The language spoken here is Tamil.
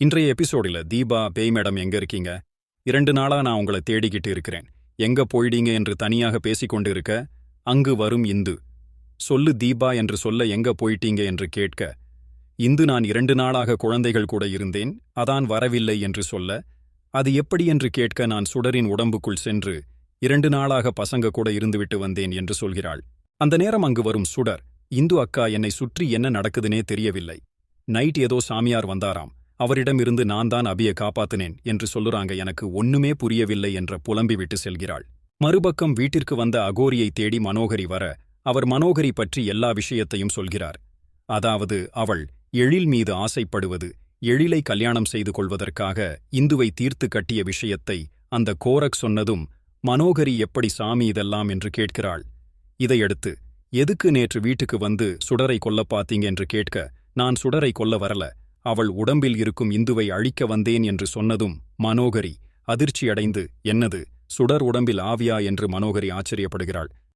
இன்றைய எபிசோடில் தீபா பேய் மேடம் எங்க இருக்கீங்க? இரண்டு நாளா நான் உங்களை தேடிக்கிட்டு இருக்கிறேன். எங்க போயிடீங்க என்று தனியாக பேசிக்கொண்டு இருக்க அங்கு வரும் இந்து. சொல்லு தீபா என்று சொல்ல எங்க போயிட்டீங்க என்று கேட்க இந்து நான் இரண்டு நாளாக குழந்தைகள் கூட இருந்தேன் அதான் வரவில்லை என்று சொல்ல அது எப்படி என்று கேட்க நான் சுடரின் உடம்புக்குள் சென்று இரண்டு நாளாக பசங்க கூட இருந்துவிட்டு வந்தேன் என்று சொல்கிறாள். அந்த நேரம் அங்கு வரும் சுடர் இந்து அக்கா என்னை சுற்றி என்ன நடக்குதுனே தெரியவில்லை. நைட் ஏதோ சாமியார் வந்தாராம். அவரிடமிருந்து நான் தான் அபியை காப்பாத்தினேன் என்று சொல்லுறாங்க எனக்கு ஒண்ணுமே புரியவில்லை என்ற புலம்பிவிட்டு செல்கிறாள். மறுபக்கம் வீட்டிற்கு வந்த அகோரியை தேடி மனோகரி வர அவர் மனோகரி பற்றி எல்லா விஷயத்தையும் சொல்கிறார். அதாவது அவள் எழில் மீது ஆசைப்படுவது எழிலை கல்யாணம் செய்து கொள்வதற்காக இந்துவை தீர்த்து கட்டிய விஷயத்தை அந்த கோரக் சொன்னதும் மனோகரி எப்படி சாமி இதெல்லாம் என்று கேட்கிறாள். இதையடுத்து எதுக்கு நேற்று வீட்டுக்கு வந்து சுடரை கொல்லப் பார்த்தீங்க? என்று கேட்க நான் சுடரை கொல்ல வரல. அவள் உடம்பில் இருக்கும் இந்துவை அழிக்க வந்தேன் என்று சொன்னதும் மனோகரி அதிர்ச்சியடைந்து என்னது சுடர் உடம்பில் ஆவியா? என்று மனோகரி ஆச்சரியப்படுகிறாள்.